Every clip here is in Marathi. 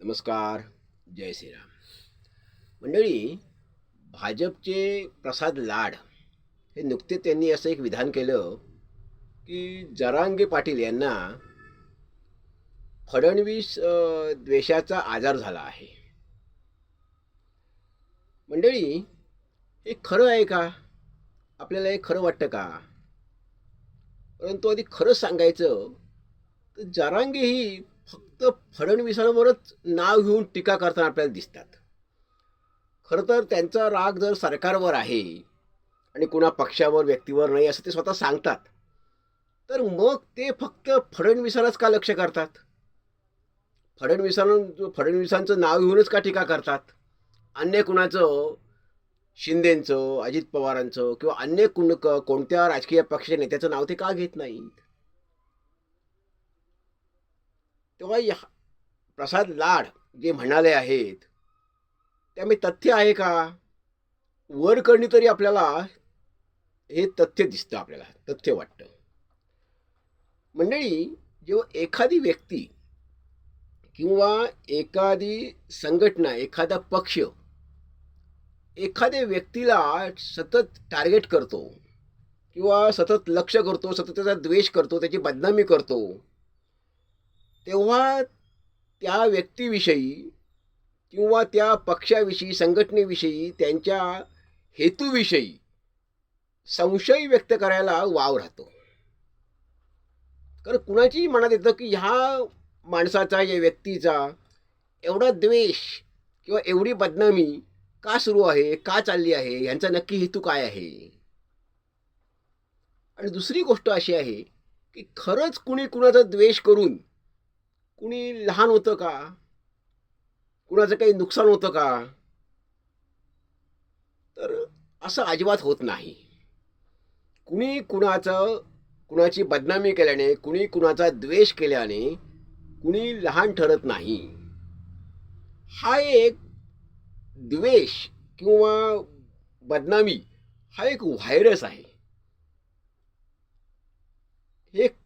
नमस्कार जय श्रीराम. मंडळी भाजपचे प्रसाद लाड हे नुकतेच त्यांनी असं एक विधान केलं की जरांगे पाटील यांना फडणवीस द्वेषाचा आजार झाला आहे. मंडळी हे खरं आहे का? आपल्याला हे खरं वाटतं का? परंतु आधी खरं सांगायचं तर जरांगे ही फक्त फडणवीसांवरच नाव घेऊन टीका करताना आपल्याला दिसतात. खरं तर त्यांचा राग जर सरकारवर आहे आणि कुणा पक्षावर व्यक्तीवर नाही असं ते स्वतः सांगतात तर मग ते फक्त फडणवीसालाच का लक्ष करतात? फडणवीसां फडणवीसांचं नाव घेऊनच का टीका करतात? अन्य कुणाचं? शिंदेंचं अजित पवारांचं किंवा अन्य कुण कोणत्या राजकीय पक्षाच्या नेत्याचं नाव ते का घेत नाहीत? तेव्हा या प्रसाद लाड जे म्हणाले आहेत त्यामुळे तथ्य आहे का? वरकरणी तरी आपल्याला हे तथ्य दिसतं आपल्याला तथ्य वाटतं. मंडळी जेव्हा एखादी व्यक्ती किंवा एखादी संघटना एखादा पक्ष एखाद्या व्यक्तीला सतत टार्गेट करतो किंवा सतत लक्ष करतो सतत त्याचा द्वेष करतो त्याची बदनामी करतो तेव्हा त्या व्यक्तीविषयी किंवा त्या पक्षाविषयी संघटनेविषयी त्यांच्या हेतूविषयी संशय व्यक्त करायला वाव राहतो. कारण कुणाचीही मनात येतं की ह्या माणसाचा या व्यक्तीचा एवढा द्वेष किंवा एवढी बदनामी का सुरू आहे का चालली आहे यांचा नक्की हेतू काय आहे? आणि दुसरी गोष्ट अशी आहे की खरंच कुणी कुणाचा द्वेष करून कुणी लहान होतं का? कुणाचं काही नुकसान होतं का? तर असं अजिबात होत नाही. कुणी कुणाचं कुणाची बदनामी केल्याने कुणी कुणाचा द्वेष केल्याने कुणी लहान ठरत नाही. हा एक द्वेष किंवा बदनामी हा एक व्हायरस आहे. एक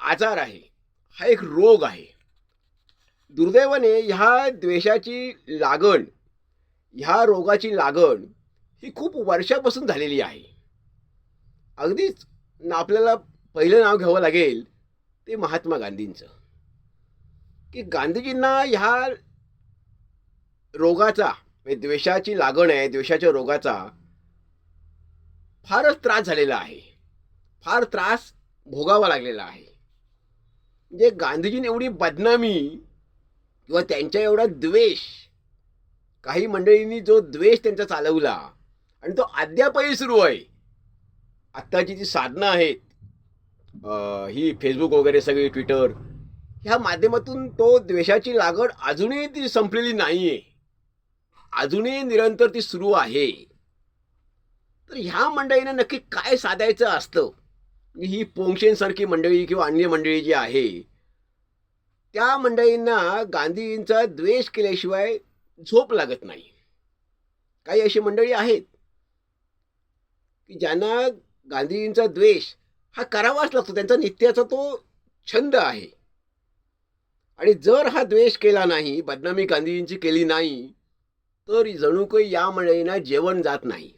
आजार आहे. हा एक रोग आहे. दुर्दैवाने ह्या द्वेषाची लागण ह्या रोगाची लागण ही खूप वर्षापासून झालेली आहे. अगदीच आपल्याला पहिलं नाव घ्यावं लागेल ते महात्मा गांधींचं. की गांधीजींना ह्या रोगाचा म्हणजे द्वेषाची लागण आहे द्वेषाच्या रोगाचा फारच त्रास झालेला आहे. फार त्रास भोगावा लागलेला आहे. म्हणजे गांधीजींनी एवढी बदनामी किंवा त्यांच्या एवढा द्वेष. काही मंडळींनी जो द्वेष त्यांचा चालवला आणि तो अद्यापही सुरू आहे. आत्ताची जी साधनं आहेत ही फेसबुक वगैरे सगळी ट्विटर ह्या माध्यमातून तो द्वेषाची लागण अजूनही ती संपलेली नाही आहे अजूनही निरंतर ती सुरू आहे. तर ह्या मंडळींना नक्की काय साधायचं असतं? ही पोंगशेंसारखी मंडळी किंवा अन्य मंडळी जी आहे त्या मंडळींना गांधींचा द्वेष केल्याशिवाय झोप लागत नाही. काही अशी मंडळी आहेत की ज्यांना गांधीजींचा द्वेष हा करावाच लागतो. त्यांचा नित्याचा तो छंद आहे. आणि जर हा द्वेष केला नाही बदनामी गांधीजींची केली नाही तर जणू काही या मंडळींना जेवण जात नाही.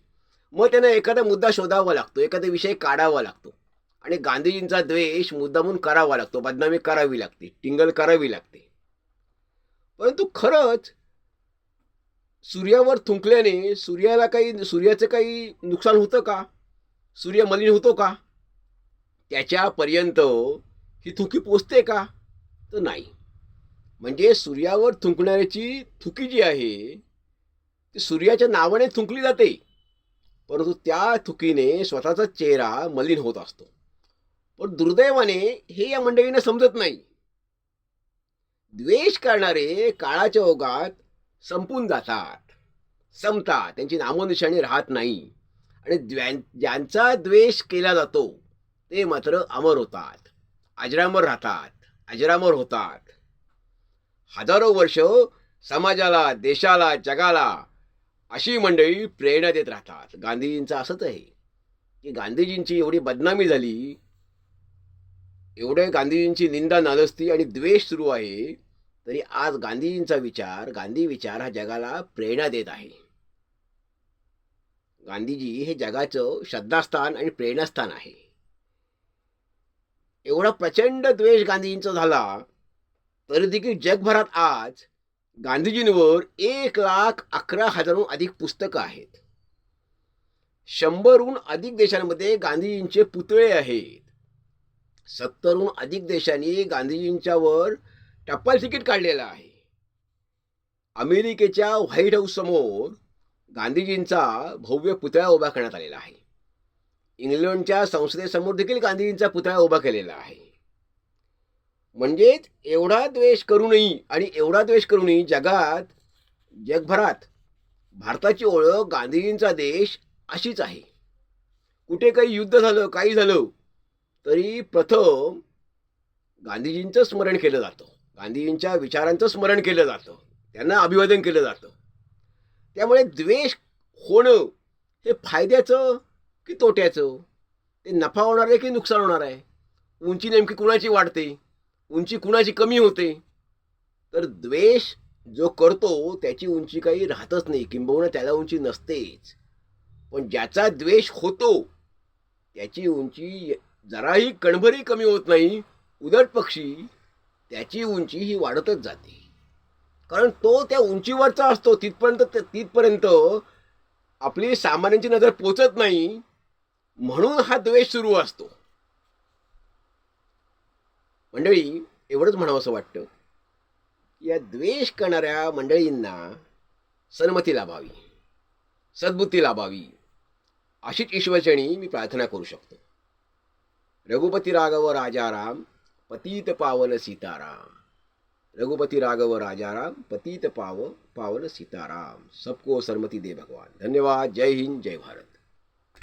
मग त्यांना एखादा मुद्दा शोधावा लागतो एखादा विषय काढावा लागतो. आणि गांधीजींचा द्वेष मुद्दामून करावा लागतो बदनामी करावी लागते टिंगल करावी लागते. परंतु खरंच सूर्यावर थुंकल्याने सूर्याला काही सूर्याचं काही नुकसान होतं का? सूर्य मलिन होतो का? त्याच्यापर्यंत ही थुकी पोचते का? तर नाही. म्हणजे सूर्यावर थुंकणाऱ्याची थुकी जी आहे ती सूर्याच्या नावाने थुंकली जाते. परंतु त्या थुकीने स्वतःचा चेहरा मलिन होत असतो. पण दुर्दैवाने हे या मंडळींना समजत नाही. द्वेष करणारे काळाच्या ओघात संपून जातात. संपतात. त्यांची नामोनिशाणी राहत नाही. आणि ज्यांचा द्वेष केला जातो ते मात्र अमर होतात. अजरामर राहतात. अजरामर होतात. हजारो वर्ष समाजाला देशाला जगाला अशी मंडळी प्रेरणा देत राहतात. गांधीजींचं असंच आहे. की गांधीजींची एवढी बदनामी झाली एवढे गांधीजींची निंदा नालस्ती आणि द्वेष सुरू आहे तरी आज गांधीजींचा विचार गांधी विचार हा जगाला प्रेरणा देत आहे. गांधीजी हे जगाचं श्रद्धास्थान आणि प्रेरणास्थान आहे. एवढा प्रचंड द्वेष गांधीजींचा झाला तरी देखील जगभरात आज गांधीजींवर एक लाख अकरा हजारहून अधिक पुस्तकं आहेत. शंभरहून अधिक देशांमध्ये गांधीजींचे पुतळे आहेत. सत्तरहून अधिक देशांनी गांधीजींच्यावर टपाल तिकीट काढलेलं आहे. अमेरिकेच्या व्हाईट हाऊस समोर गांधीजींचा भव्य पुतळा उभा करण्यात आलेला आहे. इंग्लंडच्या संसदेसमोर देखील गांधीजींचा पुतळा उभा केलेला आहे. म्हणजेच एवढा द्वेष करूनही आणि एवढा द्वेष करूनही जगात जगभरात भारताची ओळख गांधीजींचा देश अशीच आहे. कुठे काही युद्ध झालं काही झालं तरी प्रथम गांधीजींचं स्मरण केलं जातं. गांधीजींच्या विचारांचं स्मरण केलं जातं. त्यांना अभिवादन केलं जातं. त्यामुळे द्वेष होणं हे फायद्याचं की तोट्याचं? ते नफा होणार आहे की नुकसान होणार आहे? उंची नेमकी कुणाची वाढते? उंची कुणाची कमी होते? तर द्वेष जो करतो त्याची उंची काही राहतच नाही. किंबहुना त्याला उंची नसतेच. पण ज्याचा द्वेष होतो त्याची उंची जराही कणभरी कमी होत नाही उदट पक्षी त्याची उंची ही वाढतच जाते. कारण तो त्या उंचीवरचा असतो तिथपर्यंत तिथपर्यंत आपली सामान्यांची नजर पोचत नाही म्हणून हा द्वेष सुरू असतो. मंडळी एवढंच म्हणावं असं वाटतं. या द्वेष करणाऱ्या मंडळींना सन्मती लाभावी सद्बुद्धी लाभावी अशीच ईश्वरचणी मी प्रार्थना करू शकतो. रघुपती राघव राजाराम पतीत पावन सीताराम. रघुपती राघव राजाराम पतीत पाव पावन सीताराम. सबको सरमती दे भगवान. धन्यवाद. जय हिंद जय भारत.